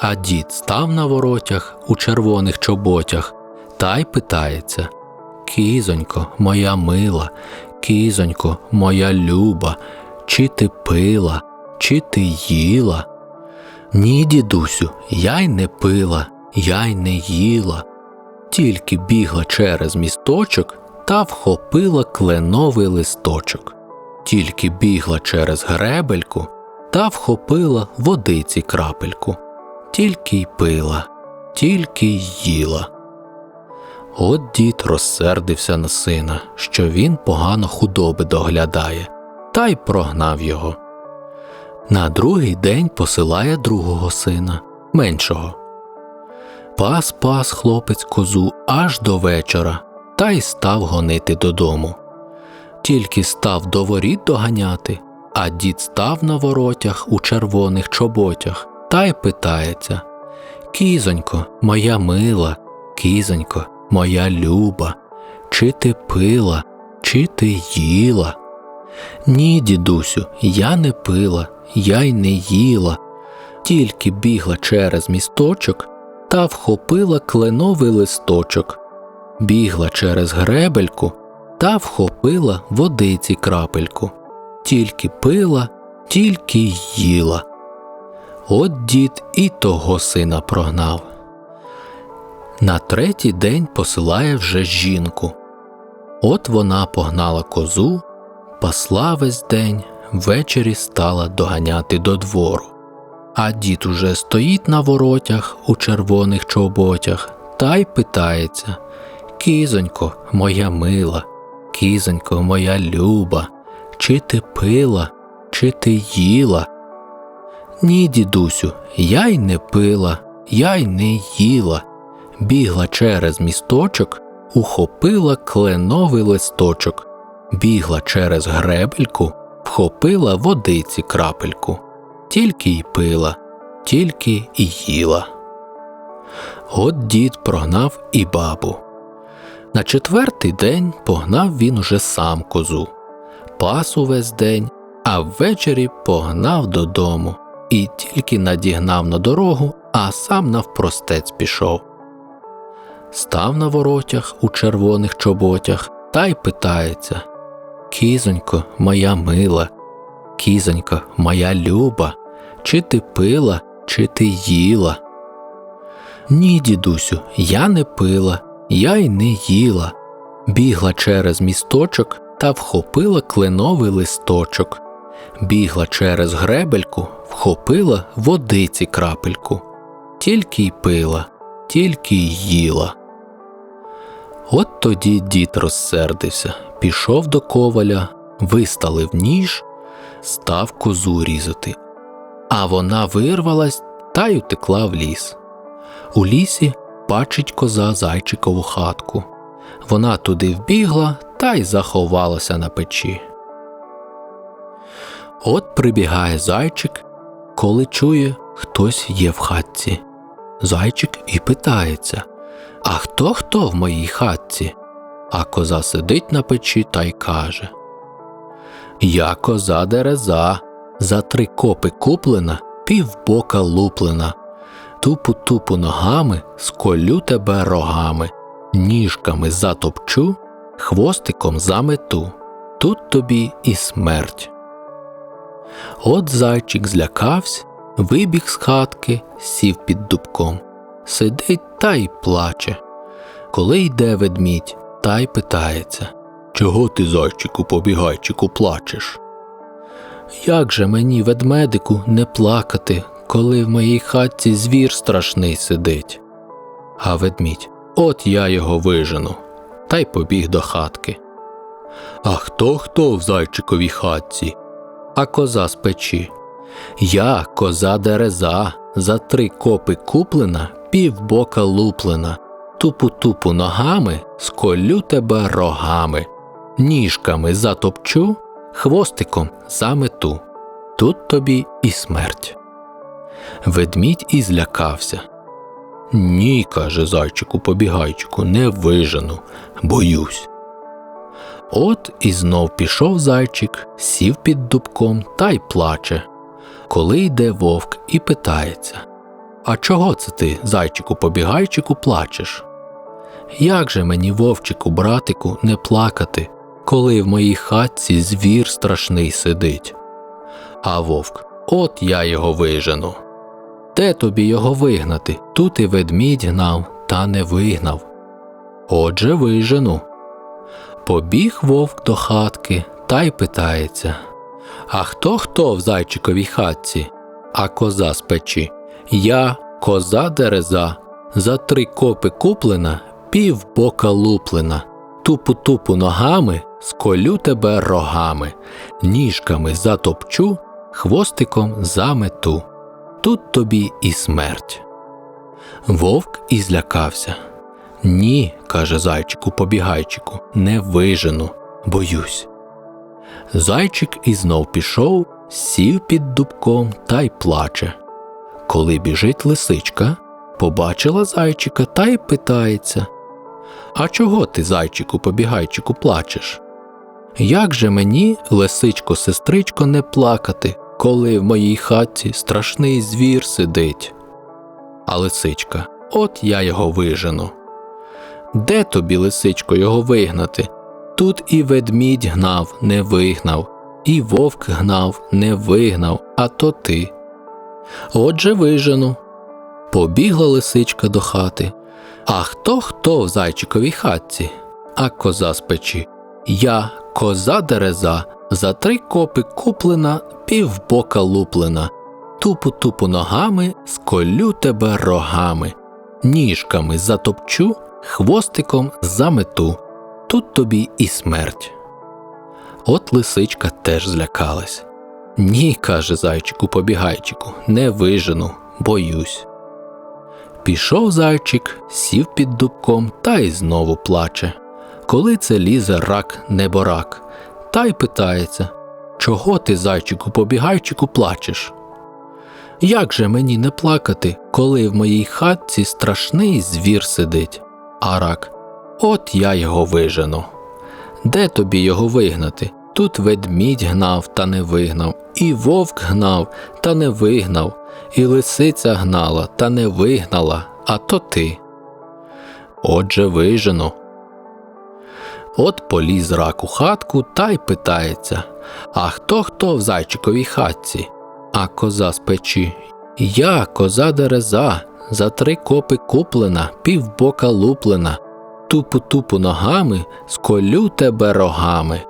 а дід став на воротях у червоних чоботях та й питається Кізонько, моя мила, кізонько, моя люба, чи ти пила, чи ти їла? Ні, дідусю, я й не пила, я й не їла. Тільки бігла через місточок та вхопила кленовий листочок. Тільки бігла через гребельку та вхопила водиці крапельку. Тільки й пила, тільки й їла. От дід розсердився на сина, що він погано худоби доглядає, та й прогнав його. На другий день посилає другого сина, меншого. Пас пас хлопець козу аж до вечора та й став гонити додому. Тільки став до воріт доганяти, а дід став на воротях у червоних чоботях та й питається Кізонько, моя мила, кізонько, моя люба, чи ти пила, чи ти їла? Ні, дідусю, я не пила, я й не їла, тільки бігла через місточок та вхопила кленовий листочок, бігла через гребельку та вхопила водиці крапельку, тільки пила, тільки їла. От дід і того сина прогнав. На третій день посилає вже жінку. От вона погнала козу, пасла весь день, ввечері стала доганяти до двору. А дід уже стоїть на воротях у червоних чоботях та й питається Кізонько, моя мила, кізонько, моя люба, чи ти пила, чи ти їла? Ні, дідусю, я й не пила, я й не їла. Бігла через місточок, ухопила кленовий листочок, бігла через гребельку, вхопила водиці крапельку, тільки й пила, тільки й їла. От дід прогнав і бабу. На четвертий день погнав він уже сам козу, пас увесь день, а ввечері погнав додому і тільки надігнав на дорогу, а сам навпростець пішов. Став на воротях у червоних чоботях та й питається Кізонько, моя мила, кізонько, моя люба, чи ти пила, чи ти їла? Ні, дідусю, я не пила, я й не їла. Бігла через місточок та вхопила кленовий листочок, бігла через гребельку, вхопила водиці крапельку, тільки й пила, тільки й їла. От тоді дід розсердився, пішов до коваля, виставив ніж, став козу різати. А вона вирвалась та й утекла в ліс. У лісі бачить коза зайчикову хатку. Вона туди вбігла та й заховалася на печі. От прибігає зайчик, коли чує, хтось є в хатці. Зайчик і питається А хто хто в моїй хатці? А коза сидить на печі та й каже Я коза дереза, за три копи куплена, півбока луплена. Тупу тупу ногами сколю тебе рогами, ніжками затопчу, хвостиком замету. Тут тобі і смерть. От зайчик злякався, вибіг з хатки, сів під дубком, сидить та й плаче. Коли йде ведмідь, та й питається Чого ти, зайчику, побігайчику, плачеш? Як же мені, ведмедику, не плакати, коли в моїй хатці звір страшний сидить? А ведмідь, от я його вижену, та й побіг до хатки. А хто хто в зайчиковій хатці? А коза з печі. Я, коза дереза, за три копи куплена, півбока луплена, тупу-тупу ногами, сколю тебе рогами, ніжками затопчу, хвостиком замету. Тут тобі і смерть. Ведмідь і злякався. Ні, каже зайчику побігайчику, не вижену, боюсь. От і знов пішов зайчик, сів під дубком та й плаче. Коли йде вовк і питається А чого це ти, зайчику побігайчику, плачеш? Як же мені, вовчику, братику, не плакати, коли в моїй хатці звір страшний сидить? А вовк, от я його вижену. Де тобі його вигнати? Тут і ведмідь гнав, та не вигнав. Отже, вижену. Побіг вовк до хатки та й питається А хто хто в зайчиковій хатці? А коза з печі. Я, коза дереза, за три копи куплена, пів бока луплена. Тупу-тупу ногами, сколю тебе рогами, ніжками затопчу, хвостиком замету. Тут тобі і смерть. Вовк і злякався. Ні, каже зайчику побігайчику, не вижену, боюсь. Зайчик і знов пішов, сів під дубком та й плаче. Коли біжить лисичка, побачила зайчика та й питається А чого ти, зайчику побігайчику, плачеш? Як же мені, лисичко, сестричко, не плакати, коли в моїй хатці страшний звір сидить? А лисичка, от я його вижену. Де тобі, лисичко, його вигнати? Тут і ведмідь гнав, не вигнав, і вовк гнав, не вигнав, а то ти. Отже, вижену. Побігла лисичка до хати. А хто хто в зайчиковій хатці? А коза з печі. Я, коза дереза, за три копи куплена, півбока луплена. Тупу-тупу ногами, сколю тебе рогами, ніжками затопчу, хвостиком замету. Тут тобі і смерть. От лисичка теж злякалась. Ні, каже зайчику побігайчику, не вижену, боюсь. Пішов зайчик, сів під дубком та й знову плаче. Коли це лізе рак неборак, та й питається Чого ти, зайчику побігайчику, плачеш? Як же мені не плакати, коли в моїй хатці страшний звір сидить? А рак, от я його вижену. Де тобі його вигнати? Тут ведмідь гнав та не вигнав, і вовк гнав та не вигнав, і лисиця гнала та не вигнала, а то ти. Отже, вижену. От поліз рак у хатку та й питається А хто хто в зайчиковій хатці? А коза з печі. Я, коза дереза, за три копи куплена, півбока луплена, тупу-тупу ногами, сколю тебе рогами,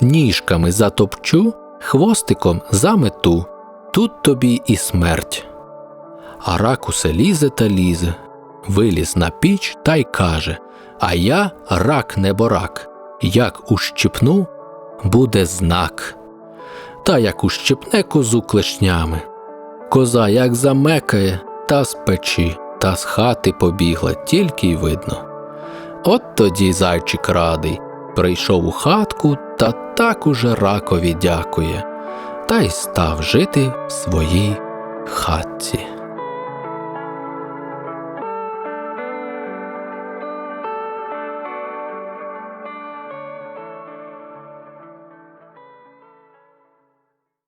ніжками затопчу, хвостиком замету, тут тобі і смерть. А рак усе лізе та лізе, виліз на піч та й каже А я рак неборак, як ущипну, буде знак. Та як ущипне козу клешнями. Коза як замекає, та з печі, та з хати побігла, тільки й видно. От тоді зайчик радий, прийшов у хатку та так уже ракові дякує, та й став жити в своїй хатці.